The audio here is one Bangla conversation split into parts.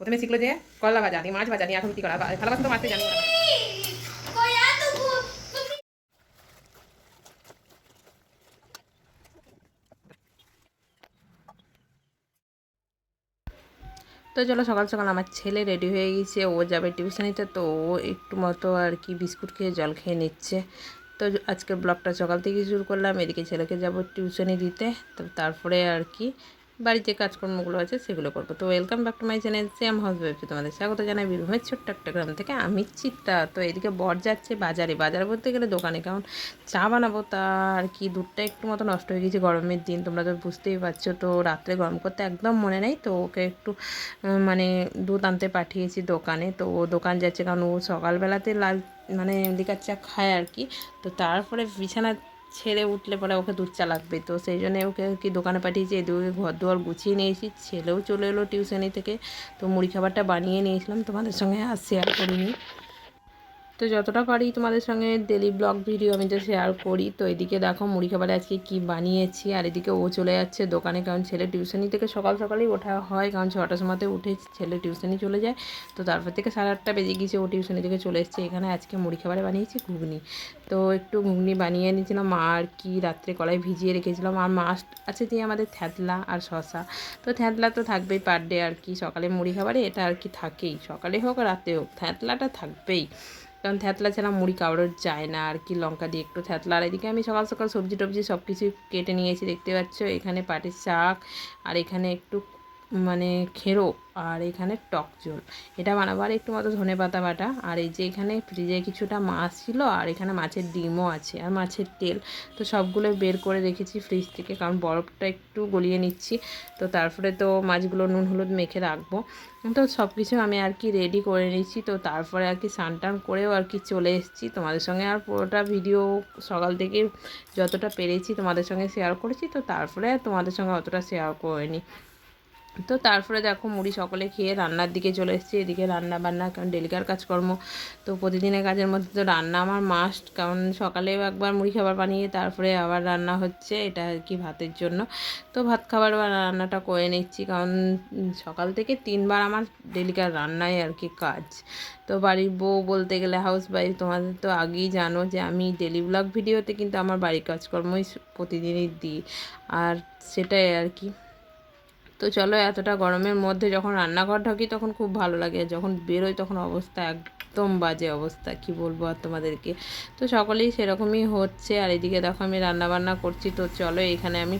প্রথমে শিখলো যে করলা ভাজা, দিয়ে মাছ ভাজা, দিয়ে এখন কি করা থালা বাসন তো মাছতে জানি। না তো চলো সকাল সকাল আমার ছেলে রেডি হয়ে গেছে, ও যাবে টিউশনিতে তো ও একটু মতো আর কি বিস্কুট খেয়ে জল খেয়ে নিচ্ছে। তো আজকের ব্লগটা সকাল থেকে শুরু করলাম, এদিকে ছেলেকে যাব টিউশনি দিতে, তো তারপরে আর কি বাড়ির যে কাজকর্মগুলো আছে সেগুলো করব। তো welcome back to my channel same house ওয়েবসে তোমাদের স্বাগত জানাই। বীরভূমের ছোট্ট একটা গ্রাম থেকে আমি চিত্রা। তো এদিকে বর যাচ্ছে বাজারে। বাজার বলতে গেলে দোকানে। কারণ চা বানাবো তা আর কি দুধটা একটু মতো নষ্ট হয়ে গেছে গরমের দিন। তোমরা তো বুঝতেই পারছ, তো রাত্রে গরম করতে একদম মনে নেই। তো ওকে একটু মানে দুধ আনতে পাঠিয়েছি দোকানে। তো ও দোকান যাচ্ছে, কারণ ও সকালবেলাতে লাল মানে লিকার চা খায় আর কি। তো তারপরে বিছানা ছেড়ে উঠলে পরে ওকে দুধ চা লাগবে। তো সেই জন্য ওকে কি দোকানে পাঠিয়েছি এদিকে ঘর দুয়ার গুছিয়ে নিয়েছি, ছেলেও চলে এলো টিউশনি থেকে। তো মুড়ি খাবারটা বানিয়ে নিয়েছিলাম, তোমাদের সঙ্গে আর শেয়ার করিনি। তো যতটা পারি তোমাদের সঙ্গে ডেলি ব্লগ ভিডিও আমি তো শেয়ার করি। তো এদিকে দেখো মুড়ি খাবারে আজকে কি বানিয়েছি, আর এদিকে ও চলে যাচ্ছে দোকানে, কারণ ছেলে টিউশনি থেকে সকাল সকালেই ওঠা হয়, কারণ ছটার সময়তে উঠে ছেলে টিউশনি চলে যায়। তো তারপর থেকে সাড়ে আটটা বেজে গিয়েছে, ও টিউশনি থেকে চলে এসছে। এখানে আজকে মুড়ি খাবারে বানিয়েছি ঘুগনি। তো একটু ঘুগনি বানিয়ে নিয়েছিলাম মা আর কি রাত্রে কলাই ভিজিয়ে রেখেছিলাম। আর মাছ আছে দিয়ে আমাদের থ্যাতলা আর শশা তো থ্যাতলা তো থাকবেই পার ডে আর কি। সকালে মুড়ি খাবারে এটা আর কি থাকেই। সকালে হোক রাতে হোক থ্যাতলাটা থাকবেই। কারণ থ্যাতলা ছাড়া মুড়ি কাউরের যায় না, আর কি লঙ্কা দিয়ে একটু থ্যাতলা আর এদিকে আমি সকাল সকাল সবজি টবজি সব কিছু কেটে নিয়েছি, দেখতে পাচ্ছ? এখানে পাটের শাক, আর এখানে একটু মানে খেরো, আর এখানে টক ঝোল এটা বানাবার একটু মতো ধনে পাতা বাটা, আর এই যে এখানে ফ্রিজে কিছুটা মাছ ছিল, আর এখানে মাছের ডিমও আছে আর মাছের তেল। তো সবগুলো বের করে রেখেছি ফ্রিজ থেকে, কারণ বরফটা একটু গলিয়ে নিচ্ছি। তো তারপরে তো মাছগুলো নুন হলুদ মেখে রাখব। তো সব কিছু আমি আর কি রেডি করে নিচ্ছি। তো তারপরে আর কি স্নান টান করেও আর কি চলে এসেছি। তোমাদের সঙ্গে আর পুরোটা ভিডিও সকাল থেকে যতটা পেরেছি তোমাদের সঙ্গে শেয়ার করেছি। তো তারপরে তোমাদের সঙ্গে অতটা শেয়ার করিনি। তো তারপরে দেখো মুড়ি সকলে খেয়ে রান্নার দিকে চলে এসেছি। এদিকে রান্না বান্না কারণ ডেলিকার কাজকর্ম। তো প্রতিদিনের কাজের মধ্যে তো রান্না আমার মাস্ট কারণ সকালেও একবার মুড়ি খাবার বানিয়ে তারপরে আবার রান্না হচ্ছে, এটা আর কি ভাতের জন্য। তো ভাত খাবার বা রান্নাটা করে নিচ্ছি, কারণ সকাল থেকে তিনবার আমার ডেলিকার রান্নাই আর কি কাজ। তো বাড়ির বউ বলতে গেলে হাউস ওয়াইফ তোমাদের তো আগেই জানো যে আমি ডেলি ব্লগ ভিডিওতে কিন্তু আমার বাড়ির কাজকর্মই প্রতিদিনই দিই। আর সেটাই আর কি। তো চলো এতটা গরমের মধ্যে যখন রান্নাঘর ঢুকি তখন খুব ভালো লাগে। যখন বেরোই তখন অবস্থা একদম বাজে অবস্থা, কি বলব আর তোমাদেরকে? তো সকলেই সেরকমই হচ্ছে। আর এদিকে দেখো আমি রান্নাবান্না করছি। তো চলো এখানে আমি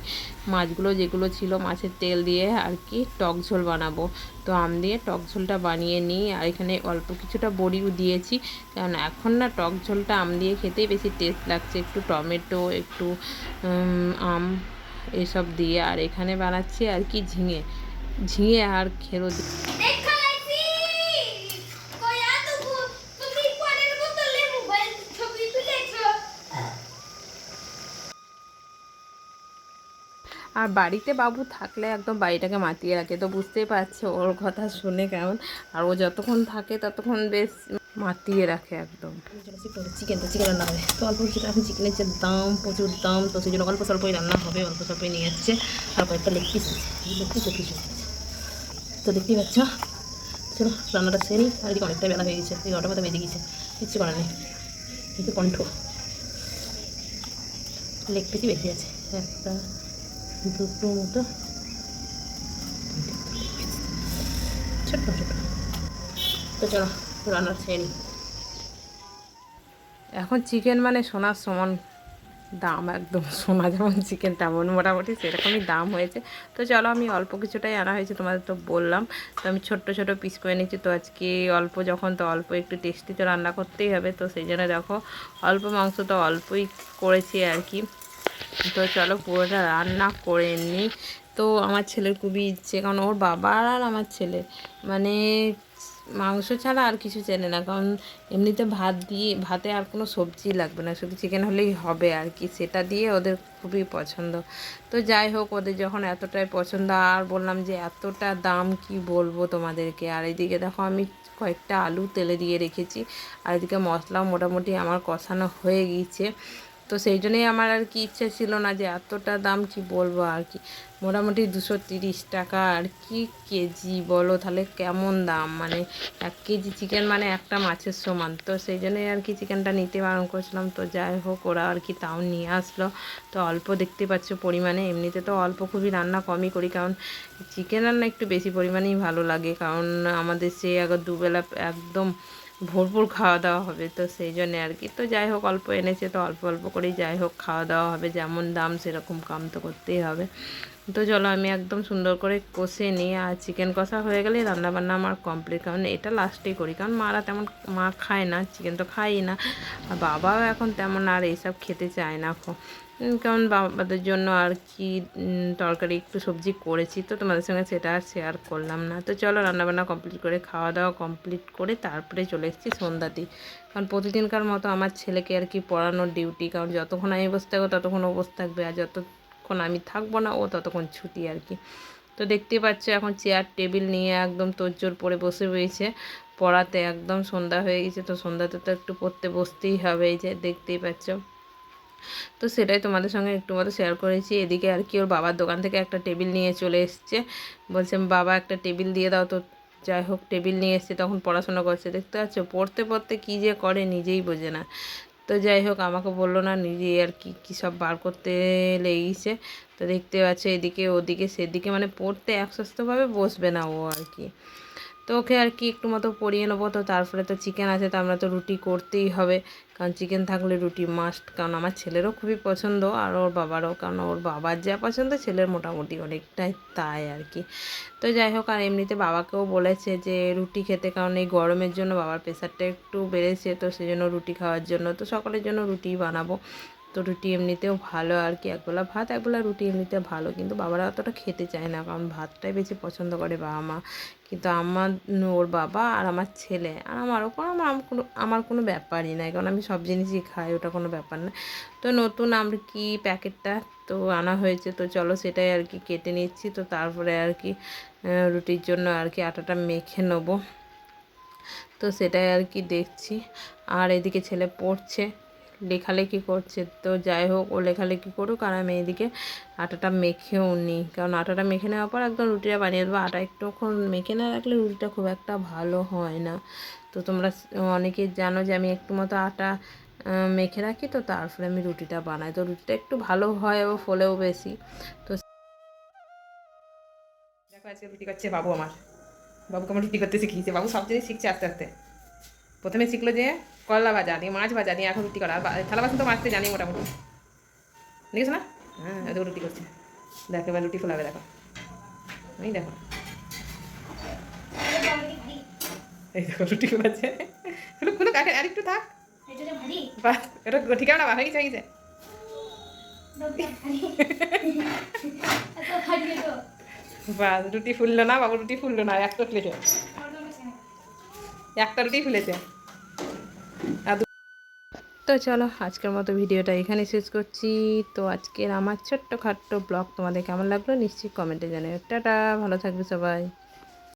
মাছগুলো যেগুলো ছিল মাছের তেল দিয়ে আর কি টক ঝোল বানাবো। তো আম দিয়ে টক ঝোলটা বানিয়ে নিই। আর এখানে অল্প কিছুটা বড়িও দিয়েছি। কারণ এখন না টক ঝোলটা আম দিয়ে খেতেই বেশি টেস্ট লাগছে। একটু টমেটো, একটু আম এসব দিয়ে আর এখানে বানাচ্ছি আর কি ঝিঙে। ঝিঙে আর খেরো আর বাড়িতে বাবু থাকলে একদম বাড়িটাকে মাতিয়ে রাখে তো বুঝতেই পারছ ওর কথা শুনে কেমন। আর ও যতক্ষণ থাকে ততক্ষণ বেশ মাতিয়ে রাখে একদম। চিকেন তো চিকেন রান্না হবে তো অল্প কিছু এখন চিকেনের যে দাম, প্রচুর দাম, তো সেই জন্য অল্প স্বল্পই রান্না হবে, অল্প স্বল্পই নিয়ে যাচ্ছে। আর কয়েকটা লেগ পিস লেগ পিস তো দেখতেই পাচ্ছ? চলো, রান্নাটা সেরে আর এদিকে অনেকটা বেলা হয়ে গেছে এগারোটা মতো বেজে গেছে। কিচ্ছু করার নেই। কিন্তু কণ্ঠ। লেগ পিসই বেশি আছে। একটা, দুটো মতো। ছোট্ট ছোট্ট। তো চলো। ছেড়ে নিই এখন চিকেন মানে সোনার সমান দাম একদম। সোনা যেমন চিকেন তেমন মোটামুটি সেরকমই দাম হয়েছে। তো চলো আমি অল্প কিছুটাই আনা হয়েছে, তোমাদের তো বললাম। তো আমি ছোট্ট, ছোট পিস করে নিচ্ছি। তো আজকে অল্প যখন, তো অল্প একটু টেস্টি তো রান্না করতেই হবে। তো সেই জন্য দেখো, অল্প মাংস তো অল্পই করেছি আর কি। তো চলো পুরোটা রান্না করে নিই। তো আমার ছেলের খুবই ইচ্ছে, কারণ ওর বাবা আর আমার ছেলে। মানে মাংস ছাড়া আর কিছু চেনে না, কারণ এমনিতে ভাত দিয়ে, ভাতে আর কোনো সবজি লাগবে না। শুধু চিকেন হলেই হবে আর কি, সেটা দিয়ে ওদের খুবই পছন্দ। তো যাই হোক, ওদের যখন এতটাই পছন্দ, আর বললাম যে এতটা দাম কি বলব তোমাদেরকে? আর এদিকে দেখো, আমি কয়েকটা আলু তেলে দিয়ে রেখেছি। আর এদিকে মশলাও মোটামুটি আমার কষানো হয়ে গিয়েছে। তো সেই জন্যই আমার আর কি ইচ্ছে ছিল না যে এতটা দাম কি বলব আর কি। মোটামুটি দুশো তিরিশ টাকা আর কি কেজি বলো? তাহলে কেমন দাম? মানে এক কেজি চিকেন মানে একটা মাছের সমান। তো সেই জন্যই আর কি চিকেনটা নিতে বারণ করছিলাম। তো যাই হোক, ওরা আর কি তাও নিয়ে আসলো। তো অল্প দেখতে পাচ্ছ পরিমাণে। এমনিতে তো অল্প খুবই রান্না কমই করি। কারণ চিকেন রান্না একটু বেশি পরিমাণেই ভালো লাগে। কারণ আমাদের সে আগে দুবেলা একদম ভরপুর খাওয়া দাওয়া হবে তো সেই জন্যে আর কি। তো যাই হোক, অল্প এনেছে তো অল্প অল্প করেই যাই হোক, খাওয়া দাওয়া হবে, যেমন দাম সেরকম কাম তো করতেই হবে। তো চলো আমি একদম সুন্দর করে কষে নিয়ে আর চিকেন কষা হয়ে গেলে রান্নাবান্না আমার কমপ্লিট কারণ এটা লাস্টেই করি। কারণ মারা তেমন, মা খায় না চিকেন তো খাই না। আর বাবাও এখন তেমন আর এইসব খেতে চায় না কারণ বাবাদের জন্য আর কি তরকারি একটু সবজি করেছি তো তোমাদের সঙ্গে সেটা আর শেয়ার করলাম না। তো চলো রান্নাবান্না কমপ্লিট করে খাওয়া দাওয়া কমপ্লিট করে তারপরে চলে এসেছি সন্ধ্যাতেই কারণ প্রতিদিনকার মতো আমার ছেলেকে আর কি পড়ানোর ডিউটি কারণ যতক্ষণ আমি বসে থাকব ততক্ষণ ও থাকবে। আর যতক্ষণ আমি থাকব না, ও ততক্ষণ ছুটি আর কি। তো দেখতে পাচ্ছ এখন চেয়ার টেবিল নিয়ে একদম তোরজোর পরে বসে রয়েছে। পড়াতে একদম সন্ধ্যা হয়ে গেছে, তো সন্ধ্যাতে তো একটু পড়তে বসতেই হবে এই যে, দেখতেই পাচ্ছ। তো সেটাই তোমাদের সঙ্গে একটু মতো শেয়ার করেছি। এদিকে আর কি, ওর বাবার দোকান থেকে একটা টেবিল নিয়ে চলে এসছে। বলছে, বাবা, একটা টেবিল দিয়ে দাও তো। যাই হোক টেবিল নিয়ে এসছে, তখন পড়াশোনা করছে। দেখতে পাচ্ছ, পড়তে পড়তে কী যে করে নিজেই বোঝে না। তো যাই হোক, আমাকে বলল না, নিজে আর কি, কী সব বার করতে লেগেছে। তো দেখতে পাচ্ছ এদিকে, ওদিকে, সেদিকে মানে পড়তে একস্বাস্থ্যভাবে বসবে না ও আর কি। তো ওকে আর কি একটু মতো পরিয়ে নেব। তো তারপরে তো চিকেন আছে, তো আমরা তো রুটি করতেই হবে। কারণ চিকেন থাকলে রুটি মাস্ট কারণ আমার ছেলেরও খুবই পছন্দ আর ওর বাবারও, কারণ ওর বাবার যা পছন্দ ছেলের মোটামুটি অনেকটাই তাই আর কি। তো যাই হোক, আর এমনিতে বাবাকেও বলেছে যে রুটি খেতে, কারণ এই গরমের জন্য বাবার প্রেশারটা একটু বেড়েছে, তো সেই জন্য রুটি খাওয়ার জন্য, তো সকলের জন্য রুটি বানাবো। তো রুটি এমনিতেও ভালো আর কি। একবেলা ভাত, একবেলা রুটি এমনিতে ভালো। কিন্তু বাবারা অতটা খেতে চায় না, কারণ ভাতটাই বেশি পছন্দ করে বাবা মা। কিন্তু আমার ওর বাবা আর আমার ছেলে আর আমার আমার কোনো আমার কোনো ব্যাপারই নাই। কারণ আমি সব জিনিসই খাই, ওটা কোনো ব্যাপার না। তো নতুন আমরা কি প্যাকেটটা তো আনা হয়েছে, তো চলো সেটাই আর কি কেটে নিচ্ছি। তো তারপরে আর কি রুটির জন্য আর কি আটাটা মেখে নেব। তো সেটাই আর কি দেখছি। আর এদিকে ছেলে পড়ছে। লেখালেখি করছে। তো যাই হোক, ও লেখালেখি করুক আর আমি এদিকে আটাটা মেখেও নিই কারণ আটাটা মেখে নেওয়ার পর একদম রুটিটা বানিয়ে দেবো। আটা একটুক্ষণ মেখে না রাখলে রুটিটা খুব একটা ভালো হয় না। তো তোমরা অনেকে জানো যে আমি একটু মতো আটা মেখে রাখি তো তারপরে আমি রুটিটা বানাই। তো রুটিটা একটু ভালো হয় ও ফলেও বেশি। তো দেখো আজকে রুটি করছে বাবু আমার। বাবুকে আমার রুটি করতে শিখিয়েছে। বাবু সব জিনিস শিখছে আস্তে আস্তে। প্রথমে শিখলো যে করলা ভাজা দিয়ে, মাছ ভাজা দিয়ে এখন রুটি করা। থালা বাসন তো মাছতে জানি মোটামুটি। দেখেছ না? হ্যাঁ এত রুটি করছে। দেখো, এবার রুটি ফোলাবে, দেখো। এই দেখো। এই দেখো, রুটি ফোলাচ্ছে। ফুলুক ফুলুক আর আর একটু থাক। বাহ রুটি ফুললো না রুটি না, একটা একটা রুটি ফুলেছে। তো চলো, আজকের মতো ভিডিওটা এখানে শেষ করছি। তো আজকের আমার ছোট্ট খাট্ট ব্লগ তোমাদের কেমন লাগল নিশ্চয়ই কমেন্টে জানাবে টাটা, ভালো থাকবে সবাই।